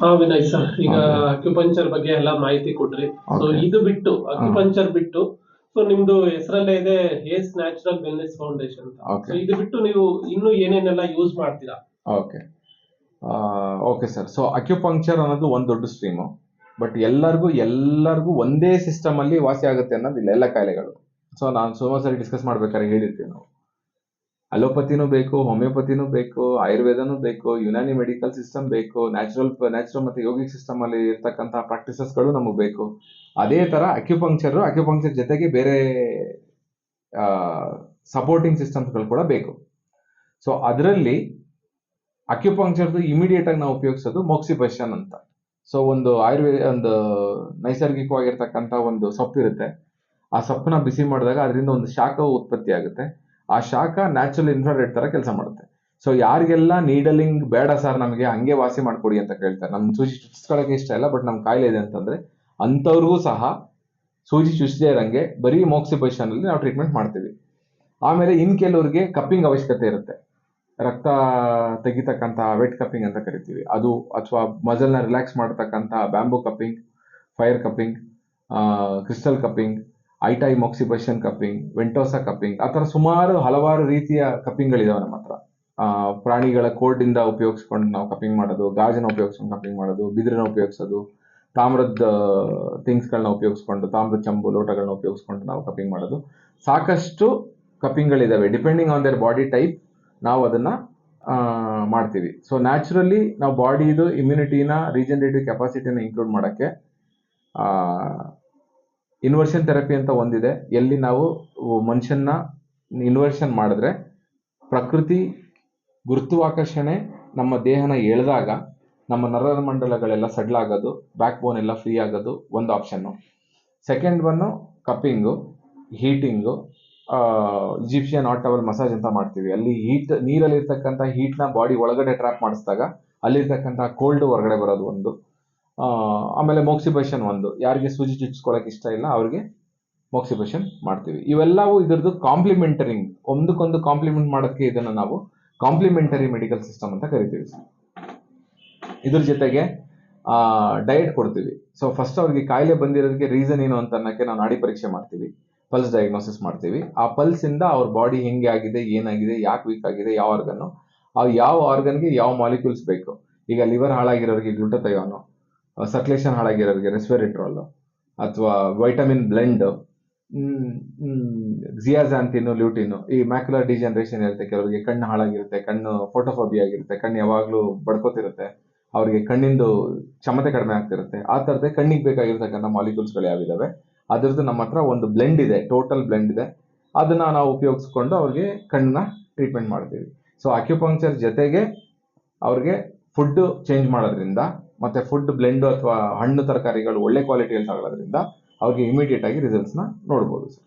ಹಾ ವಿನಯ್ ಸರ್ ಈಗ ಅಕ್ಯುಪಂಚರ್ ಬಗ್ಗೆ ಎಲ್ಲ ಮಾಹಿತಿ ಕೊಟ್ರಿ ಸೊ ಇದು ಬಿಟ್ಟು ಅಕ್ಯುಪಂಚರ್ ಬಿಟ್ಟು ಸೊ ನಿಮ್ದು ಹೆಸರಲ್ಲೇ ಇದೆ Hayes natural wellness foundation. So ಇದು ಬಿಟ್ಟು ನೀವು ಇನ್ನು ಏನೇನೆಲ್ಲ ಯೂಸ್ ಮಾಡ್ತೀರಾ? Okay okay sir so acupuncture ಅನ್ನೋದು ಒಂದು ದೊಡ್ಡ ಸ್ಟ್ರೀಮ್ ಬಟ್ ಎಲ್ಲರಿಗೂ ಎಲ್ಲರಿಗೂ ಒಂದೇ ಸಿಸ್ಟಮ್ ಅಲ್ಲಿ ವಾಸಿ ಆಗುತ್ತೆ ಅನ್ನೋದಿಲ್ಲ ಎಲ್ಲ ಕಾಯಿಲೆಗಳು. ಸೊ ನಾನು ಸುಮಾರು ಸರಿ ಡಿಸ್ಕಸ್ ಮಾಡ್ಬೇಕಾದ್ರೆ ಹೇಳಿರ್ತೀವಿ ನಾವು ಅಲೋಪತಿನೂ ಬೇಕು, ಹೋಮಿಯೋಪತಿನೂ ಬೇಕು, ಆಯುರ್ವೇದನೂ ಬೇಕು, ಯುನಾನಿ ಮೆಡಿಕಲ್ ಸಿಸ್ಟಮ್ ಬೇಕು, ನ್ಯಾಚುರಲ್ ನ್ಯಾಚುರಲ್ ಮತ್ತೆ ಯೋಗಿಕ್ ಸಿಸ್ಟಮ್ ಅಲ್ಲಿ ಇರ್ತಕ್ಕಂತಹ ಪ್ರಾಕ್ಟೀಸಸ್ಗಳು ನಮಗೆ ಬೇಕು. ಅದೇ ತರ ಅಕ್ಯುಪಂಕ್ಚರ್ ಅಕ್ಯುಪಂಕ್ಚರ್ ಜೊತೆಗೆ ಬೇರೆ ಸಪೋರ್ಟಿಂಗ್ ಸಿಸ್ಟಮ್ಸ್ಗಳು ಕೂಡ ಬೇಕು. ಸೊ, ಅದರಲ್ಲಿ ಅಕ್ಯುಪಂಕ್ಚರ್ದು ಇಮಿಡಿಯೇಟ್ ಆಗಿ ನಾವು ಉಪಯೋಗಿಸೋದು ಮೋಕ್ಸಿಬಷನ್ ಅಂತ. ಸೊ, ಒಂದು ಆಯುರ್ವೇದ ಒಂದು ನೈಸರ್ಗಿಕವಾಗಿರ್ತಕ್ಕಂಥ ಒಂದು ಸೊಪ್ಪಿರುತ್ತೆ. ಆ ಸೊಪ್ಪನ್ನ ಬಿಸಿ ಮಾಡಿದಾಗ ಅದರಿಂದ ಒಂದು ಶಾಖ ಉತ್ಪತ್ತಿ ಆಗುತ್ತೆ ಆ ಶಾಖ ನ್ಯಾಚುರಲ್ ಇನ್ಫ್ರಾರೆಡ್ ತರ ಕೆಲಸ ಮಾಡುತ್ತೆ. ಸೊ ಯಾರಿಗೆಲ್ಲ ನೀಡಲಿಂಗ್ ಬೇಡ ಸರ್ ನಮಗೆ, ಹಂಗೆ ವಾಸಿ ಮಾಡ್ಕೊಡಿ ಅಂತ ಕೇಳ್ತಾರೆ. ನಮ್ಮ ಸೂಜಿ ಚುಚ್ಕೊಳ್ಳೋಕೆ ಇಷ್ಟ ಇಲ್ಲ ಬಟ್ ನಮ್ಮ ಕಾಯಿಲೆ ಇದೆ ಅಂತಂದ್ರೆ ಅಂಥವ್ರಿಗೂ ಸಹ ಸೂಜಿ ಚುಚ್ಚದೇ ಇರಂಗೆ ಬರೀ ಮೋಕ್ಸಿಪಶನ್ ಅಲ್ಲಿ ನಾವು ಟ್ರೀಟ್ಮೆಂಟ್ ಮಾಡ್ತೀವಿ. ಆಮೇಲೆ ಇನ್ ಕೆಲವರಿಗೆ ಕಪ್ಪಿಂಗ್ ಅವಶ್ಯಕತೆ ಇರುತ್ತೆ. ರಕ್ತ ತೆಗಿತಕ್ಕಂಥ ವೆಟ್ ಕಪ್ಪಿಂಗ್ ಅಂತ ಕರಿತೀವಿ. ಅದು ಅಥವಾ ಮಜಲ್ನ ರಿಲ್ಯಾಕ್ಸ್ ಮಾಡತಕ್ಕಂಥ bamboo cupping fire cupping crystal cupping ಐಟೈ moxibustion cupping ವೆಂಟೋಸಾ cupping ಆ ಥರ ಸುಮಾರು ಹಲವಾರು ರೀತಿಯ ಕಪ್ಪಿಂಗ್ಗಳಿದಾವೆ ನಮ್ಮ ಹತ್ರ. ಪ್ರಾಣಿಗಳ ಕೋರ್ಡಿಂದ ಉಪಯೋಗಿಸ್ಕೊಂಡು ನಾವು ಕಪ್ಪಿಂಗ್ ಮಾಡೋದು, ಗಾಜಿನ ಉಪಯೋಗಿಸ್ಕೊಂಡು ಕಪ್ಪಿಂಗ್ ಮಾಡೋದು, ಬಿದಿರನ್ನ ಉಪಯೋಗಿಸೋದು, ತಾಮ್ರದ ಥಿಂಗ್ಸ್ಗಳನ್ನ ಉಪಯೋಗಿಸ್ಕೊಂಡು, ತಾಮ್ರದ ಚಂಬು ಲೋಟಗಳನ್ನ ಉಪಯೋಗಿಸ್ಕೊಂಡು ನಾವು ಕಪ್ಪಿಂಗ್ ಮಾಡೋದು. ಸಾಕಷ್ಟು ಕಪ್ಪಿಂಗ್ಗಳಿದ್ದಾವೆ depending on their body type ನಾವು ಅದನ್ನ ಮಾಡ್ತೀವಿ. ಸೊ ನ್ಯಾಚುರಲಿ ನಾವು ಬಾಡಿದು ಇಮ್ಯುನಿಟಿನ ರೀಜನರೇಟಿವ್ ಕೆಪಾಸಿಟಿನ ಇನ್ಕ್ಲೂಡ್ ಮಾಡೋಕ್ಕೆ ಇನ್ವರ್ಷನ್ ಥೆರಪಿ ಅಂತ ಒಂದಿದೆ. ಎಲ್ಲಿ ನಾವು ಮನುಷ್ಯನ ಇನ್ವರ್ಷನ್ ಮಾಡಿದ್ರೆ ಪ್ರಕೃತಿ ಗುರುತ್ವಾಕರ್ಷಣೆ ನಮ್ಮ ದೇಹನ ಎಳೆದಾಗ ನಮ್ಮ ನರ ಮಂಡಲಗಳೆಲ್ಲ ಸಡ್ಲ್ ಆಗೋದು ಬ್ಯಾಕ್ ಬೋನ್ ಎಲ್ಲ ಫ್ರೀ ಆಗೋದು ಒಂದು option second one cupping heating Egyptian hot towel massage ಅಂತ ಮಾಡ್ತೀವಿ. ಅಲ್ಲಿ ಹೀಟ್ ನೀರಲ್ಲಿ ಇರ್ತಕ್ಕಂಥ ಹೀಟ್ನ ಬಾಡಿ ಒಳಗಡೆ ಟ್ರ್ಯಾಪ್ ಮಾಡಿಸಿದಾಗ ಅಲ್ಲಿರ್ತಕ್ಕಂಥ ಕೋಲ್ಡ್ ಹೊರಗಡೆ ಬರೋದು ಒಂದು. ಆಮೇಲೆ ಮೋಕ್ಸಿಬೇಷನ್ ಒಂದು. ಯಾರಿಗೆ ಸೂಜಿ ಚುಚ್ಕೊಳಕ್ಕೆ ಇಷ್ಟ ಇಲ್ಲ, ಅವ್ರಿಗೆ ಮೋಕ್ಸಿಬೇಷನ್ ಮಾಡ್ತೀವಿ. ಇವೆಲ್ಲವೂ ಇದ್ರದ್ದು ಕಾಂಪ್ಲಿಮೆಂಟರಿಂಗ್ ಒಂದಕ್ಕೊಂದು ಕಾಂಪ್ಲಿಮೆಂಟ್ ಮಾಡೋಕ್ಕೆ ಇದನ್ನು ನಾವು ಕಾಂಪ್ಲಿಮೆಂಟರಿ ಮೆಡಿಕಲ್ ಸಿಸ್ಟಮ್ ಅಂತ ಕರಿತೀವಿ ಇದ್ರ ಜೊತೆಗೆ ಡಯಟ್ ಕೊಡ್ತೀವಿ. ಸೊ ಫಸ್ಟ್ ಅವ್ರಿಗೆ ಕಾಯಿಲೆ ಬಂದಿರೋದಕ್ಕೆ ರೀಸನ್ ಏನು ಅಂತ ಅನ್ನೋಕ್ಕೆ ನಾವು ನಾಡಿ ಪರೀಕ್ಷೆ ಮಾಡ್ತೀವಿ. ಪಲ್ಸ್ ಡಯಾಗ್ನೋಸಿಸ್ ಮಾಡ್ತೀವಿ. ಆ ಪಲ್ಸ್ ಇಂದ ಅವ್ರ ಬಾಡಿ ಹೆಂಗೆ ಆಗಿದೆ, ಏನಾಗಿದೆ, ಯಾಕೆ ವೀಕ್ ಆಗಿದೆ, ಯಾವ ಆರ್ಗನ್ ಆ ಯಾವ ಆರ್ಗನ್ಗೆ ಯಾವ ಮಾಲಿಕ್ಯೂಲ್ಸ್ ಬೇಕು. ಈಗ ಲಿವರ್ ಹಾಳಾಗಿರೋರಿಗೆ ಗ್ಲೂಟಥಯೋನು ಸರ್ಕ್ಯುಲೇಷನ್ ಹಾಳಾಗಿರೋರಿಗೆ ರೆಸ್ವೆರಿಟ್ರಾಲ್ ಅಥವಾ ವೈಟಮಿನ್ ಬ್ಲೆಂಡ್ ಜಿಯಾಜಾಂತಿನು ಲ್ಯೂಟಿನು ಈ ಮ್ಯಾಕ್ಯುಲರ್ ಡಿಜನರೇಷನ್ ಇರುತ್ತೆ. ಕೆಲವರಿಗೆ ಕಣ್ಣು ಹಾಳಾಗಿರುತ್ತೆ, ಕಣ್ಣು ಫೋಟೋಫೋಬಿ ಆಗಿರುತ್ತೆ, ಕಣ್ಣು ಯಾವಾಗಲೂ ಬಡ್ಕೋತಿರುತ್ತೆ. ಅವರಿಗೆ ಕಣ್ಣಿಂದು ಕ್ಷಮತೆ ಕಡಿಮೆ ಆಗ್ತಿರುತ್ತೆ. ಆ ಥರದೇ ಕಣ್ಣಿಗೆ ಬೇಕಾಗಿರ್ತಕ್ಕಂಥ ಮಾಲಿಕ್ಯೂಲ್ಸ್ಗಳು ಯಾವಿದಾವೆ? ಅದರದ್ದು ನಮ್ಮ ಹತ್ರ ಒಂದು ಬ್ಲೆಂಡ್ ಇದೆ ಟೋಟಲ್ ಬ್ಲೆಂಡ್ ಇದೆ. ಅದನ್ನ ನಾವು ಉಪಯೋಗಿಸ್ಕೊಂಡು ಅವ್ರಿಗೆ ಕಣ್ಣನ್ನ ಟ್ರೀಟ್ಮೆಂಟ್ ಮಾಡ್ತೀವಿ. ಸೊ ಅಕ್ಯುಪಂಕ್ಚರ್ ಜೊತೆಗೆ ಅವ್ರಿಗೆ ಫುಡ್ ಚೇಂಜ್ ಮಾಡೋದ್ರಿಂದ ಮತ್ತೆ ಫುಡ್ ಬ್ಲೆಂಡ್ ಅಥವಾ ಹಣ್ಣು ತರಕಾರಿಗಳು ಒಳ್ಳೆ ಕ್ವಾಲಿಟಿಯಲ್ಲಿ ತಗೊಳ್ಳೋದ್ರಿಂದ ಅವ್ರಿಗೆ ಇಮಿಡಿಯೇಟ್ ಆಗಿ ರಿಸಲ್ಟ್ಸ್ನ ನೋಡ್ಬೋದು ಸರ್